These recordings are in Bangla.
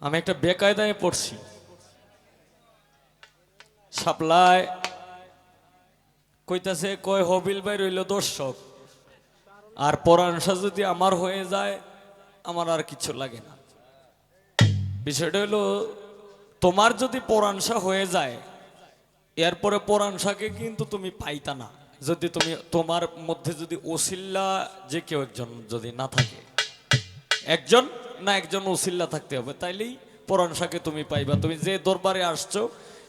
আমি একটা বেকায়দায় পড়ছি। সাপ্লাই কইতাছে, কয় হবিল ভাই রইল দর্শক। আর পরাংশা যদি আমার হয়ে যায়, আমার আর কিছু লাগে না। বিষয়টা হলো তোমার যদি পরাংশা হয়ে যায়, এরপরে পরাংশাকে কিন্তু তুমি পাইতা না। যদি তুমি, তোমার মধ্যে যদি ওসিল্লা যে কেউ একজন যদি না থাকে। একজন না একজন ওসিল্লা থাকতে হবে, তাইলেই পরাণসাকে তুমি পাইবা। তুমি যে দরবারে আসছো,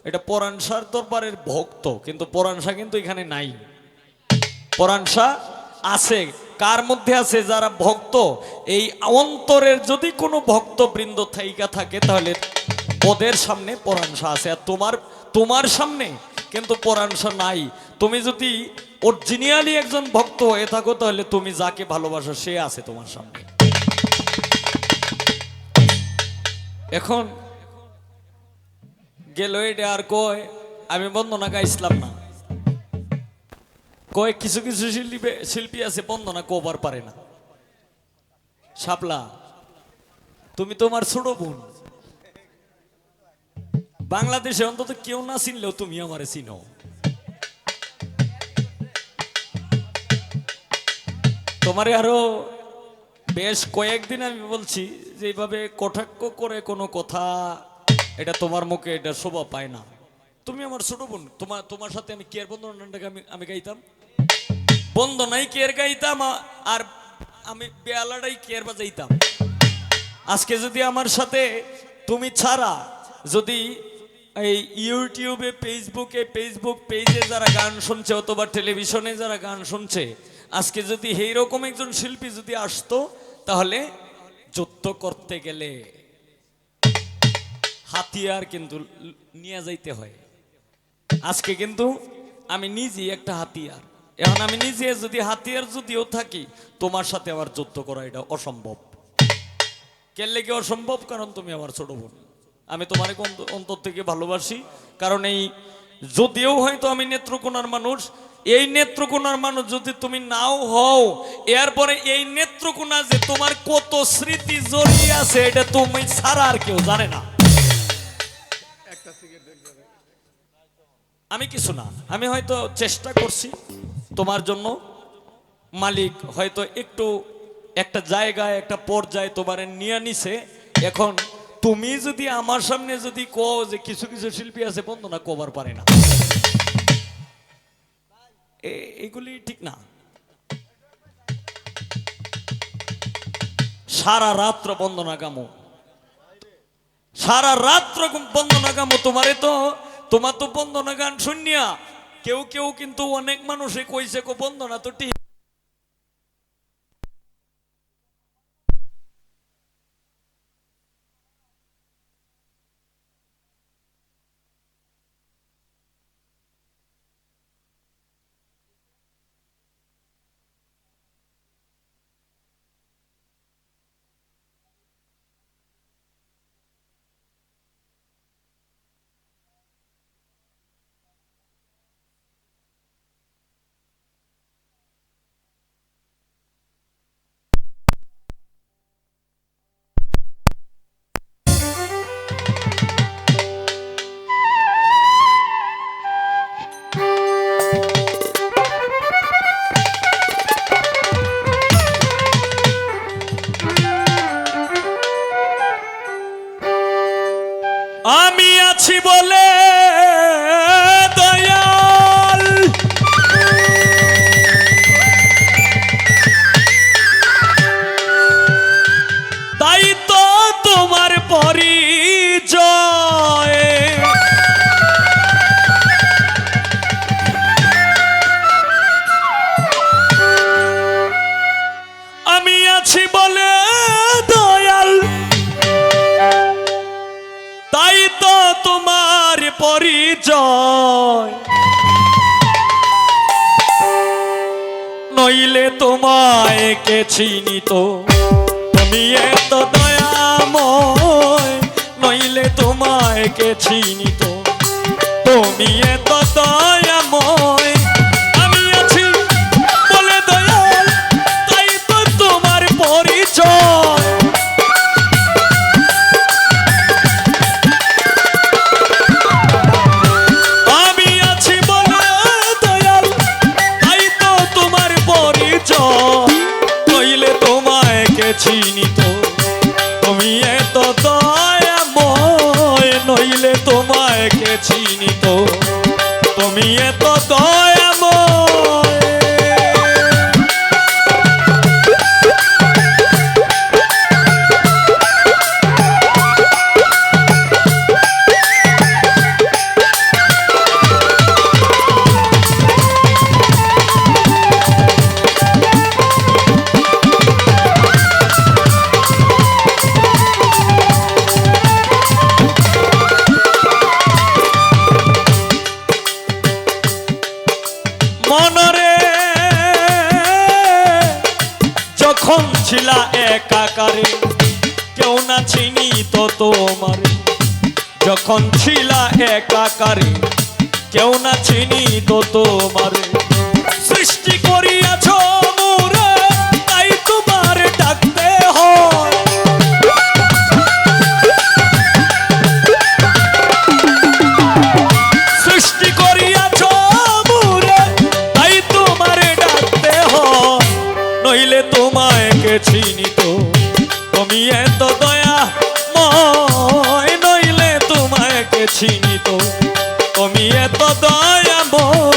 এটা পরাণসার দরবারের ভক্ত, কিন্তু পরাণসা কিন্তু এখানে নাই। পরাণসা আছে, কার মধ্যে আছে? যারা ভক্ত, এই অন্তরের যদি কোনো ভক্ত বৃন্দ থাইকা থাকে, তাহলে পদের সামনে পরাণসা আছে। আর তোমার তোমার সামনে কিন্তু পরাণসা নাই। তুমি যদি অরিজিনালি একজন ভক্ত হয়ে থাকো, তাহলে তুমি যাকে ভালোবাসো, সে আছে তোমার সামনে। এখন গেল এটা আর কয়, আমি বন্দনা গাইছিলাম না। কয়, কিছু কিছু শিল্পী শিল্পী আছে, বন্দনা কোবার পারে না। শাপলা, তুমি তোমার ছোট বোন। বাংলাদেশে অন্তত কেউ না চিনলেও তুমি আমারে চিনো। তোমারে আরও বেশ কয়েকদিন আমি বলছি যে এইভাবে কটাক্ষ করে কোনো কথা, এটা তোমার মুখে এটা শোভা পায় না। তুমি আমার ছোট বোন তোমার তোমার সাথে আমি কেয়ার বন্ধনাটাকে আমি আমি গাইতাম? বন্ধনাই কেয়ার গাইতাম আর আমি বেয়ালাটাই কেয়ার বাজাইতাম? আজকে যদি আমার সাথে তুমি ছাড়া, যদি এই ইউটিউবে, ফেসবুকে, ফেসবুক পেজে যারা গান শুনছে অথবা টেলিভিশনে যারা গান শুনছে, আজকে যদি এই রকম একজন শিল্পী যদি আসতো তাহলে যুদ্ধ করতে গেলে হাতিয়ার কিন্তু নিয়ে যাইতে হয়। আজকে কিন্তু আমি নিজেই একটা হাতিয়ার। এখন আমি নিজে যদি হাতিয়ার যদিও থাকি, তোমার সাথে আমার যুদ্ধ করা এটা অসম্ভব। কেলে কি অসম্ভব? কারণ তুমি আমার ছোট বোন। আমি তোমার অন্তর থেকে ভালোবাসি? কারণ এই যদিও হয়তো আমি নেত্রকোনার মানুষ এই নেত্রকোনার মানুষ যদি তুমি নাও হও এরপরে এই নেত্রকোনা যে তোমার কত স্মৃতি জড়িয়ে আছে এটা তুমি ছাড়া আর কেউ জানে না। আমি কিছু না আমি হয়তো চেষ্টা করছি তোমার জন্য। মালিক হয়তো একটু একটা জায়গায় একটা পর্যায়ে তোমার নিয়ে নিছে। এখন তুমি যদি আমার সামনে যদি কো যে কিছু কিছু শিল্পী আছে বন্ধু না কবার পারে না। এগুলি ঠিক না। সারা রাত্র বন্দনা গামো সারা রাত্র বন্দনা গামো তোমারে তো, তোমার তো বন্দনা গান শুনিয়া। কেউ কেউ কিন্তু অনেক মানুষে কইছে কো বন্দনা তো ঠিক আছি বলে দয়াল। তাই তো তোমার পরিচয়। নইলে তোমায় কে চিনিত তুমি এত দয়াময়, নইলে তোমায় কে চিনি চিনিত তুমি এত দয়াময় চিনি তো তুমি এত দয়াময় নইলে তোমায় কে চিনি তো ছিলা একাকারে কেউ না চিনি তো তোমার। যখন ছিলা একাকারে কেউ না চিনি তো তোমার। সৃষ্টি করিয়াছ মই নইলে তোমাকে চিনিত তুমি এত দয়াময়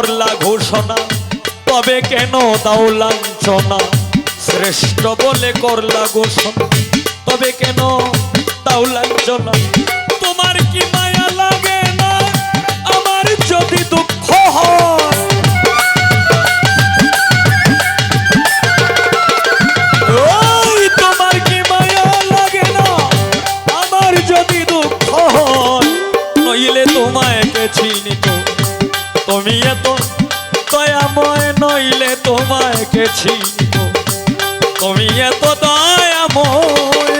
করলা ঘোষণা তবে কেন দাও লাঞ্ছনা? শ্রেষ্ঠ বলে করলা ঘোষণা তবে কেন দাও লাঞ্ছনা? তোমায় গেছি তুমি এত দয়াময়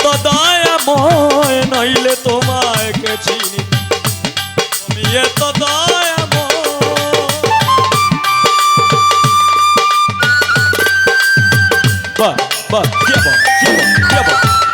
চিনি তুমি এত দয়া Bye, bye, yeah, bye, yeah, bye, yeah, bye.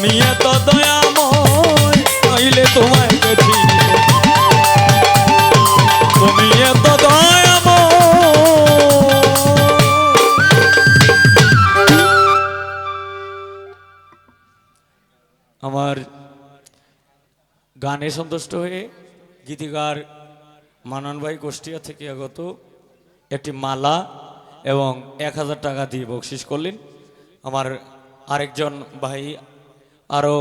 আমি এত দয়াময় নইলে তোমায় গেছি আমার গানে সন্তুষ্ট হয়ে গীতিকার মানন ভাই গোষ্ঠিয়া থেকে আগত একটি মালা এবং এক হাজার টাকা দিয়ে বকশিস করলেন। আমার আরেকজন ভাই আরও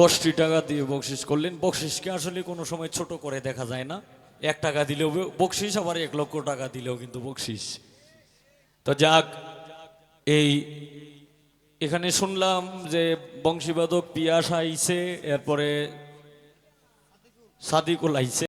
দশটি টাকা দিয়ে বকশিস করলেন। বকশিসকে আসলে কোনো সময় ছোট করে দেখা যায় না। এক টাকা দিলেও বকশিস আবার এক লক্ষ টাকা দিলেও কিন্তু বকশিস তো যাক, এই এখানে শুনলাম যে বংশীবাদক পিয়াস আইছে, এরপরে সাদিকুল আইছে।